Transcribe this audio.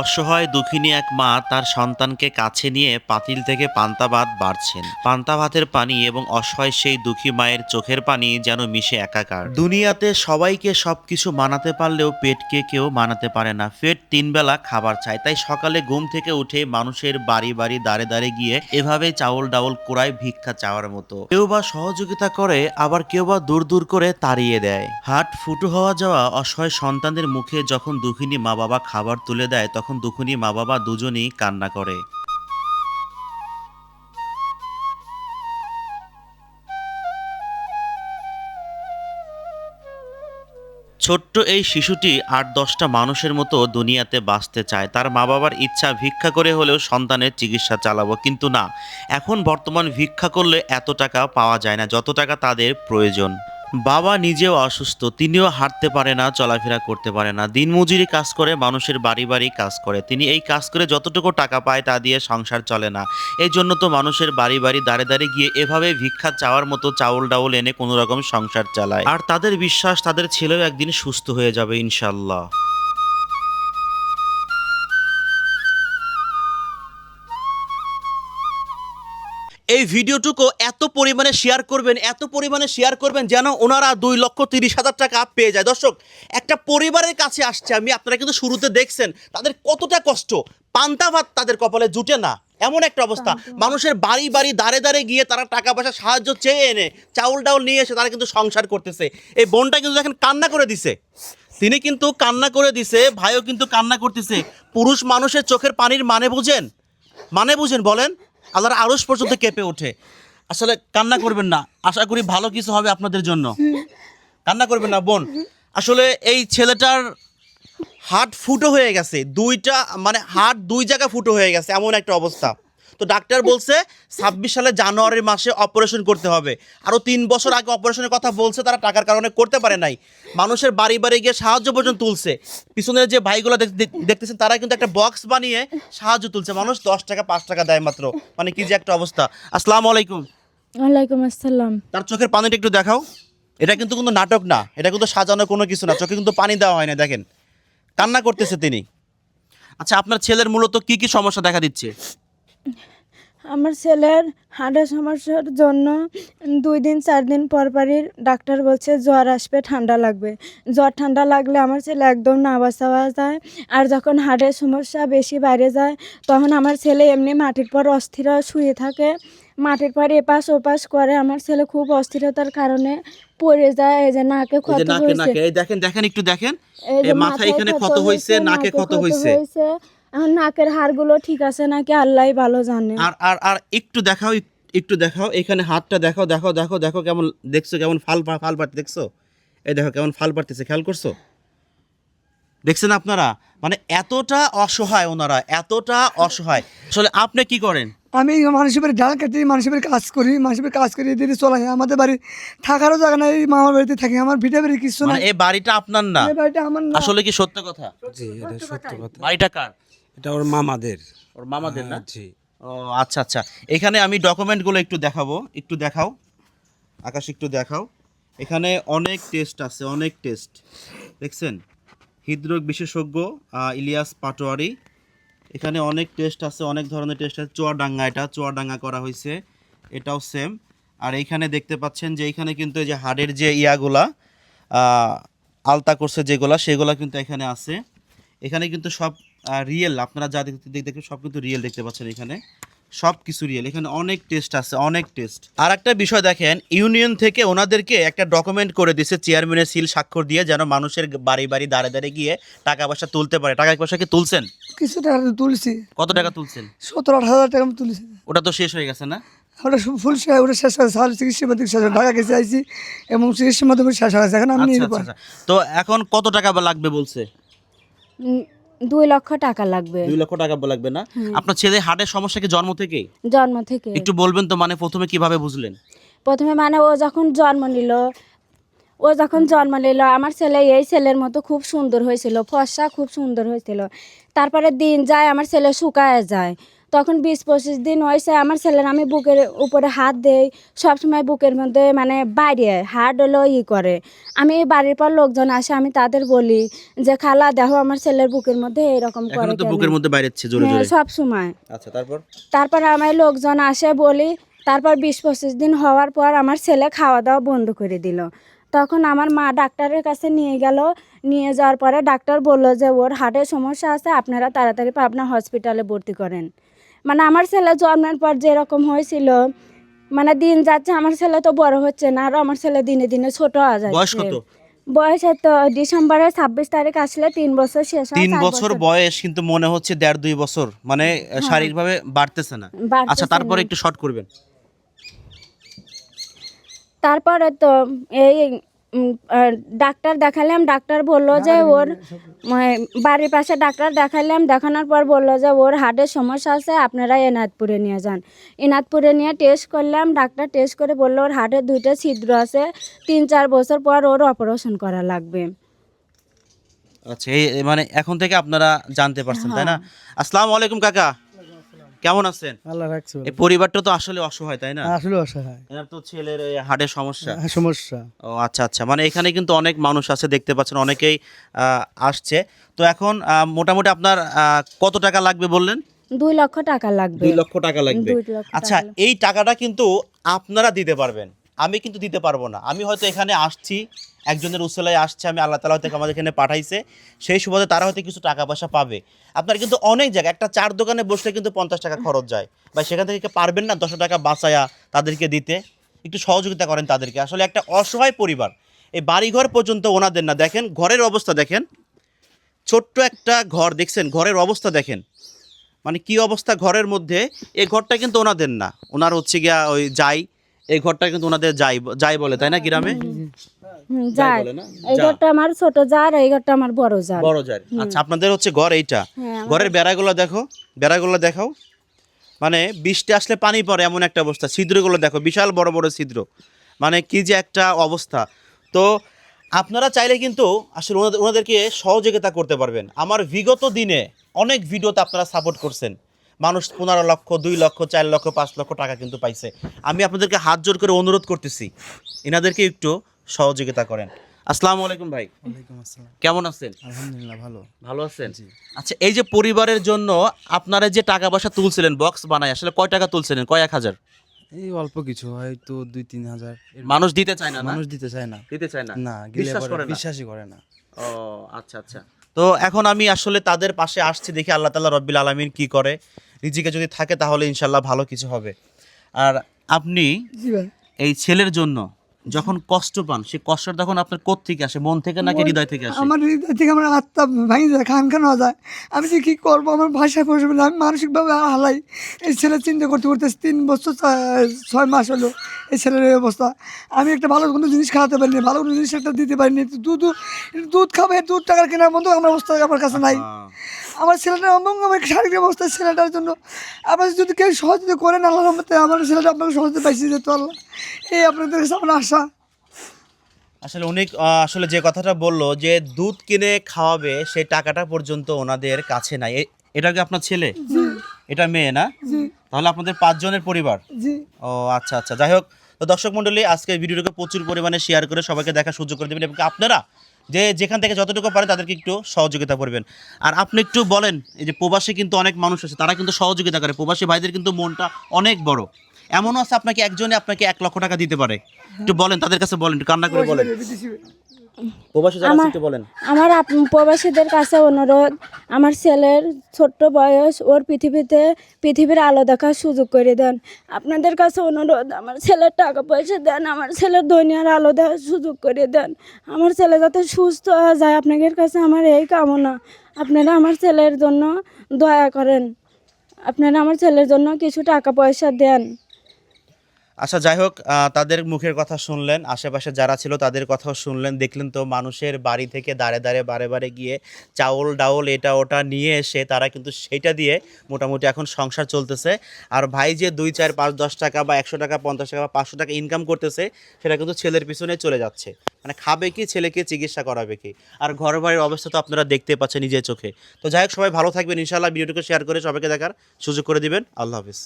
অসহায় দুঃখিনী এক মা তার সন্তানকে কাছে নিয়ে পাতিল থেকে পান্তা ভাত বাড়ছেন। পান্তা ভাতের পানি এবং অসহায় সেই দুঃখী মায়ের চোখের পানি যেন মিশে একাকার। দুনিয়াতে সবাইকে সবকিছু মানাতে পারলেও পেটকে কেউ মানাতে পারে না। পেট তিন বেলা খাবার চায়। তাই সকালে ঘুম থেকে উঠে মানুষের বাড়ি বাড়ি দাঁড়ে দাঁড়ে গিয়ে এভাবে চাউল ডাউল কোড়ায় ভিক্ষা চাওয়ার মতো। কেউ বা সহযোগিতা করে, আবার কেউ বা দূর দূর করে তাড়িয়ে দেয়। হাট ফুটো হওয়া যাওয়া অসহায় সন্তানদের মুখে যখন দুঃখিনী মা বাবা খাবার তুলে দেয়, তখন দুঃখিনী মা বাবা দুজনেই কান্না করে। ছোট্ট এই শিশুটি আট দশটা মানুষের মতো দুনিয়াতে বাঁচতে চায়। তার মা বাবার ইচ্ছা ভিক্ষা করে হলেও সন্তানের চিকিৎসা চালাবো, কিন্তু না। এখন বর্তমান ভিক্ষা করলে এত টাকা পাওয়া যায় না, যত টাকা তাদের প্রয়োজন। বাবা নিজেও অসুস্থ, তিনিও হাঁটতে পারে না, চলাফেরা করতে পারে না। দিনমজুরি কাজ করে, মানুষের বাড়ি বাড়ি কাজ করে। তিনি এই কাজ করে যতটুকু টাকা পায় তা দিয়ে সংসার চলে না। এই জন্য তো মানুষের বাড়ি বাড়ি দাঁড়ে দাঁড়িয়ে গিয়ে এভাবে ভিক্ষা চাওয়ার মতো চাউল ডাউল এনে কোনো রকম সংসার চালায়। আর তাদের বিশ্বাস, তাদের ছেলেও একদিন সুস্থ হয়ে যাবে ইনশাল্লাহ এই ভিডিওটুকু এত পরিমাণে শেয়ার করবেন এত পরিমাণে শেয়ার করবেন যেন ওনারা দুই লক্ষ তিরিশ হাজার টাকা পেয়ে যায়। দর্শক একটা পরিবারের কাছে আসছে আমি আপনারা কিন্তু শুরুতে দেখছেন তাদের কতটা কষ্ট? পান্তা ভাত তাদের কপালে জুটে না। এমন একটা অবস্থা। মানুষের বাড়ি বাড়ি দাঁড়ে দাঁড়ে গিয়ে তারা টাকা পয়সা সাহায্য চেয়ে এনে চাউল ডাউল নিয়ে এসে তারা কিন্তু সংসার করতেছে। এই বোনটা কিন্তু দেখেন কান্না করে দিছে। তিনি কিন্তু কান্না করে দিছে ভাইও কিন্তু কান্না করতেছে। পুরুষ মানুষের চোখের পানির মানে বুঝেন? মানে বুঝেন বলেন। আল্লাহর আড়স পর্যন্ত কেঁপে ওঠে। আসলে কান্না করবেন না। আশা করি ভালো কিছু হবে আপনাদের জন্য। কান্না করবেন না, বোন। আসলে এই ছেলেটার হাট ফুটো হয়ে গেছে। দুইটা মানে হাট দুই জায়গা ফুটো হয়ে গেছে, এমন একটা অবস্থা। তো ডাক্তার বলছে ছাব্বিশ সালে জানুয়ারি মাসে অপারেশন করতে হবে। আরও তিন বছর আগে অপারেশনের কথা বলছে তারা টাকার কারণে করতে পারে নাই। মানুষের বাড়ি বাড়ি গিয়ে সাহায্য পর্যন্ত তুলছে। পিছনের যে ভাইগুলো দেখ- দেখ- দেখতেছেন তারা কিন্তু একটা বক্স বানিয়ে সাহায্য তুলছে। মানুষ দশ টাকা পাঁচ টাকা দেয় মাত্র। মানে কি যে একটা অবস্থা। আসসালামু আলাইকুম। ওয়ালাইকুম আসসালাম। তার চোখের পানিটা একটু দেখাও। এটা কিন্তু কোনো নাটক না। এটা কিন্তু সাজানো কোনো কিছু না। চোখে কিন্তু পানি দেওয়া হয় না দেখেন। কান্না করতেছে তিনি। আচ্ছা আপনার ছেলের মূলত কি কি সমস্যা দেখা দিচ্ছে? আমার ছেলের হার্টের সমস্যার জন্য দুই দিন চার দিন পর পরই ডাক্তার বলছে জ্বর আসবে ঠান্ডা লাগবে। জ্বর ঠান্ডা লাগলে আমার ছেলে একদম নাওয়া চাওয়া যায় আর যখন হার্টের সমস্যা বেশি বাইরে যায় তখন আমার ছেলে এমনি মাটির পর অস্থির শুয়ে থাকে। মাটির পর এপাশ ওপাশ করে আমার ছেলে খুব অস্থিরতার কারণে পড়ে যায় এই যে নাকে ক্ষত হয়েছে। দেখেন দেখেন একটু দেখেন। মাথায় এখানে ক্ষত হয়েছে নাকে ক্ষত হয়েছে। এখন নাকের হাড়গুলো ঠিক আছে নাকি আল্লাহ ভালো জানে? আর আর আর একটু দেখাও একটু দেখাও এখানে হাতটা দেখাও দেখো দেখো দেখো কেমন দেখছ কেমন ফাল ফাল পাড়তে দেখছ? এই দেখো কেমন ফাল পাড়তেছে খেয়াল করছ? দেখছেন আপনারা? মানে এতটা অসহায় ওনারা এতটা অসহায়। আসলে আপনি কি করেন? আমি মানুষের ডাল কাটি মানুষের কাজ করি মানুষের কাজ করি এদিকে চলাই আমাদের বাড়ি থাকারও জায়গা নাই মামার বাড়িতে থাকি আমার ভিটে বাড়ি কিছু না এই বাড়িটা আপনার না? এই বাড়িটা আমার না। আসলে কি সত্য কথা? জি এটা সত্য কথা। বাড়িটা কার? এটা ওর মামাদের। ওর মামাদের না? জি। ও আচ্ছা আচ্ছা। এখানে আমি ডকুমেন্টগুলো একটু দেখাবো একটু দেখাও। আকাশ একটু দেখাও। এখানে অনেক টেস্ট আছে অনেক টেস্ট দেখছেন? হৃদরোগ বিশেষজ্ঞ ইলিয়াস পাটোয়ারি। এখানে অনেক টেস্ট আছে অনেক ধরনের টেস্ট আছে। চুয়াডাঙ্গা এটা চুয়াডাঙ্গা করা হয়েছে। এটাও সেম আর এইখানে দেখতে পাচ্ছেন যে এইখানে কিন্তু এই যে হাড়ের যে ইয়াগুলা আলতা করছে যেগুলা সেগুলা কিন্তু এখানে আছে। এখানে কিন্তু সব রিয়েল আপনারা যা দেখতে দেখ- দেখতে সব কিন্তু রিয়েল দেখতে পাচ্ছেন এখানে। সব কিছু রিয়েল এখানে অনেক টেস্ট আছে অনেক টেস্ট আর একটা বিষয় দেখেন ইউনিয়ন থেকে ওনাদেরকে একটা ডকুমেন্ট করে দিছে চেয়ারম্যানের সিল স্বাক্ষর দিয়ে যেন মানুষের বাড়ি বাড়ি দাঁড়ে দাঁড়ে গিয়ে টাকা পয়সা তুলতে পারে। টাকা পয়সা কি তুলছেন? কিছু টাকা তুলছি। কত টাকা তুলছেন? সতেরো আট হাজার টাকা আমি তুলছি। ওটা তো শেষ হয়ে গেছে না? ওটা ফুল শেষ ওটা শেষ হয়েছে সাল চিকিৎসা মাধ্যমে শেষ ঢাকা গেছে আইছি এবং চিকিৎসা মাধ্যমে শেষ হয়েছে এখন আমি আচ্ছা আচ্ছা আচ্ছা। তো এখন কত টাকা বা লাগবে বলছে? উম, দুই লক্ষ টাকা লাগবে। দুই লক্ষ টাকা লাগবে না? আপনার ছেলে হার্টের সমস্যা কি জন্ম থেকে? জন্ম থেকে। একটু বলবেন তো মানে প্রথমে কীভাবে বুঝলেন? প্রথমে মানে ও যখন জন্ম নিল ও যখন জন্ম নিল আমার ছেলে এই ছেলের মতো খুব সুন্দর হয়েছিল ফর্সা খুব সুন্দর হয়েছিল। তারপরে দিন যায় আমার ছেলে শুকায় যায়। তখন বিশ পঁচিশ দিন হয়েছে আমার ছেলের আমি বুকের উপরে হাত দেই সবসময় বুকের মধ্যে মানে বাইরে হার্ট হলো ই করে। আমি বাড়ির পর লোকজন আসে আমি তাদের বলি যে খালা দেখো আমার ছেলের বুকের মধ্যে এরকম করে এখনও তো বুকের মধ্যে বাইরেছে জোরে হ্যাঁ জোরে। সব সময়। আচ্ছা তারপর? তারপর আমার লোকজন আসে বলি তারপর বিশ পঁচিশ দিন হওয়ার পর আমার ছেলে খাওয়া দাওয়া বন্ধ করে দিল। তখন আমার মা ডাক্তারের কাছে নিয়ে গেল নিয়ে যাওয়ার পরে ডাক্তার বলল যে ওর হার্টের সমস্যা আছে আপনারা তাড়াতাড়ি পাবনা হসপিটালে ভর্তি করেন। মানে আমার ছেলে জন্মের পর যেরকম হয়েছিল মানে দিন যাচ্ছে আমার ছেলে তো বড় হচ্ছে না আর আমার ছেলে দিনে দিনে ছোট হয়ে যাচ্ছে। বয়স কত? বয়স তো ডিসেম্বরের ছাব্বিশ তারিখ আসলে তিন বছর শেষ হয় তিন চার বছর বয়স কিন্তু মনে হচ্ছে দেড় দুই বছর মানে শারীরিকভাবে বাড়তেছে না। বাড়তেছে আচ্ছা তারপরে না। একটু শর্ট করবেন। তারপরে তো এই ডাক্তার দেখালাম ডাক্তার বলল যে ওর মানে বাড়ির পাশে ডাক্তার দেখালাম দেখানোর পর বলল যে ওর হার্টের সমস্যা আছে আপনারা এনাথপুরে নিয়ে যান। এনাথপুরে নিয়ে টেস্ট করলাম ডাক্তার টেস্ট করে বলল ওর হার্টের দুইটা ছিদ্র আছে তিন চার বছর পর ওর অপারেশন করা লাগবে। আচ্ছা এই এই মানে এখন থেকে আপনারা জানতে পারছেন তাই না? আসসালামু আলাইকুম কাকা। কেমন আছেন? আল্লাহ রাখছো এই পরিবারটা তো আসলে অসহায় তাই না? আসলে অসহায়। এনার তো ছেলের এই হার্টের সমস্যা। হ্যাঁ, সমস্যা। ও আচ্ছা আচ্ছা। মানে এখানে কিন্তু অনেক মানুষ আছে দেখতে পাচ্ছেন অনেকেই আহ, আসছে। তো এখন আহ, মোটামুটি আপনার আহ, কত টাকা লাগবে বললেন? দুই লক্ষ টাকা লাগবে। দুই লক্ষ টাকা লাগবে। দুই লক্ষ আচ্ছা এই টাকাটা কিন্তু আপনারা দিতে পারবেন। আমি কিন্তু দিতে পারব না। আমি হয়তো এখানে আসছি, একজনের উসলায় আসছে, আমি আল্লাহ তালা হয়তো আমাদের এখানে পাঠাইছে, সেই সুবাদে তারা হয়তো কিছু টাকা পয়সা পাবে। আপনার কিন্তু অনেক জায়গায়, একটা চার দোকানে বসলে কিন্তু পঞ্চাশ টাকা খরচ যায়। বা সেখান থেকে পারবেন না দশ টাকা বাঁচায়া তাদেরকে দিতে। একটু সহযোগিতা করেন তাদেরকে। আসলে একটা অসহায় পরিবার। এই বাড়িঘর পর্যন্ত ওনাদের না। দেখেন, ঘরের অবস্থা দেখেন। ছোট্ট একটা ঘর, দেখছেন? ঘরের অবস্থা দেখেন। মানে কি অবস্থা ঘরের মধ্যে? এই ঘরটা কিন্তু ওনাদের না। ওনার হচ্ছে গিয়া ওই যাই। এই ঘরটা কিন্তু ওনাদের যাই যাই বলে তাই না গ্রামে? যাই যায় বলে না? এই ঘরটা আমার ছোট জার এই ঘরটা আমার বড় জার বড় যাই আচ্ছা আপনাদের হচ্ছে ঘর এইটা। হ্যাঁ, ঘরের বেড়াগুলো দেখো বেড়াগুলো দেখাও। মানে বৃষ্টি আসলে পানি পড়ে এমন একটা অবস্থা। ছিদ্রগুলো দেখো বিশাল বড় বড় ছিদ্র। মানে কি যে একটা অবস্থা। তো আপনারা চাইলে কিন্তু আসলে ওনাদের ওনাদেরকে সহযোগিতা করতে পারবেন। আমার বিগত দিনে অনেক ভিডিওতে আপনারা সাপোর্ট করছেন। মানুষ পনেরো লক্ষ দুই লক্ষ চার লক্ষ পাঁচ লক্ষ টাকা কিন্তু পাইছে। আমি আপনাদেরকে হাত জোর করে অনুরোধ করতেছি এনাদেরকে একটু সহযোগিতা করেন। আসসালামু আলাইকুম ভাই। কেমন আছেন? আলহামদুলিল্লাহ ভালো। ভালো আছেন? আচ্ছা এই যে পরিবারের জন্য আপনারা যে টাকা পয়সা তুলছিলেন বক্স বানায় আসলে কয় টাকা তুলছিলেন? কয় এক হাজার? এই অল্প কিছু হয়তো দুই তিন হাজার। মানুষ দিতে চায় না মানুষ দিতে চায় না। দিতে চায় না? না বিশ্বাস করে বিশ্বাসই করে না। ও আচ্ছা আচ্ছা। তো এখন আমি আসলে তাদের পাশে আসছি দেখি আল্লাহ তাআলা রব্বিল আলামিন কি করে। রিজিকে যদি থাকে তাহলে ইনশাল্লাহ ভালো কিছু হবে। আর আপনি এই ছেলের জন্য যখন কষ্ট পান সেই কষ্টটা তখন আপনার কোথা থেকে আসে? মন থেকে নাকি হৃদয় থেকে আসে? আমার হৃদয় থেকে আমার আত্মা ভেঙে যায় খান খান হয়ে যায়। আমি যে কী করব? আমার ভাষায় পড়ে না আমি মানসিকভাবে হালাই। এই ছেলে চিন্তা করতে করতে তিন বছর ছয়- মাস হলো এই ছেলের এই অবস্থা। আমি একটা ভালো কোনো জিনিস খাওয়াতে পারিনি ভালো কোনো জিনিস একটা দিতে পারিনি। দুধ দুধ খাবে দুধ টাকার কেনার মতো আমার অবস্থা আমার কাছে নাই। আমার ছেলেটা এবং আমার শারীরিক অবস্থা ছেলেটার জন্য। আপনার যদি কেউ সহযোগিতা করেন আল্লাহ রহমতে আমার ছেলেটা আপনাকে সহযোগিতা পাইছি যেহেতু আল্লাহ। এই আপনাদের কাছে আমার আশা। আসলে উনি আসলে যে কথাটা বলল যে দুধ কিনে খাওয়াবে সেই টাকাটা পর্যন্ত ওনাদের কাছে নাই। এটা কি আপনার ছেলে? এটা মেয়ে না? তাহলে আপনাদের পাঁচজনের পরিবার? ও আচ্ছা আচ্ছা। যাই হোক তো দর্শক মণ্ডলী আজকে ভিডিওটাকে প্রচুর পরিমাণে শেয়ার করে সবাইকে দেখার সুযোগ করে দেবেন এবং আপনারা যে যেখান থেকে যতটুকু পারে তাদেরকে একটু সহযোগিতা করবেন। আর আপনি একটু বলেন, এই যে প্রবাসী কিন্তু অনেক মানুষ আছে, তারা কিন্তু সহযোগিতা করে। প্রবাসী ভাইদের কিন্তু মনটা অনেক বড়। এমনও আছে আপনাকে একজনে আপনাকে এক লক্ষ টাকা দিতে পারে। একটু বলেন, তাদের কাছে বলেন, একটু কান্না করে বলেন। আমার- আমার আপ- প্রবাসীদের কাছে অনুরোধ আমার ছেলের ছোট্ট বয়স ওর পৃথিবীতে পৃথিবীর আলো দেখার সুযোগ করে দেন। আপনাদের কাছে অনুরোধ আমার ছেলের টাকা পয়সা দেন আমার ছেলের দুনিয়ার আলো দেওয়ার সুযোগ করে দেন। আমার ছেলে যাতে সুস্থ হয়ে যায় আপনাদের কাছে আমার এই কামনা। আপনারা আমার ছেলের জন্য দয়া করেন। আপনারা আমার ছেলের জন্য কিছু টাকা পয়সা দেন। আচ্ছা যাই হোক তাদের মুখের কথা শুনলেন, আশেপাশে যারা ছিল তাদের কথাও শুনলেন। দেখলেন তো মানুষের বাড়ি থেকে দাঁড়ে দাঁড়ে, বারে বারে গিয়ে চাউল ডাউল এটা ওটা নিয়ে এসে তারা কিন্তু সেটা দিয়ে মোটামুটি এখন সংসার চলতেছে। আর ভাই যে দুই, চার, পাঁচ, দশ টাকা বা একশো টাকা, পঞ্চাশ টাকা বা পাঁচশো টাকা ইনকাম করতেছে, সেটা কিন্তু ছেলের পিছনে চলে যাচ্ছে। মানে খাবে কি, ছেলেকে চিকিৎসা করাবে কি? আর ঘর বাড়ির অবস্থা তো আপনারা দেখতে পাচ্ছেন নিজের চোখে। তো যাই হোক, সবাই ভালো থাকবেন, ইনশাআল্লাহ ভিডিওটিকে শেয়ার করে সবাইকে দেখার সুযোগ করে দিবেন। আল্লাহ হাফিজ।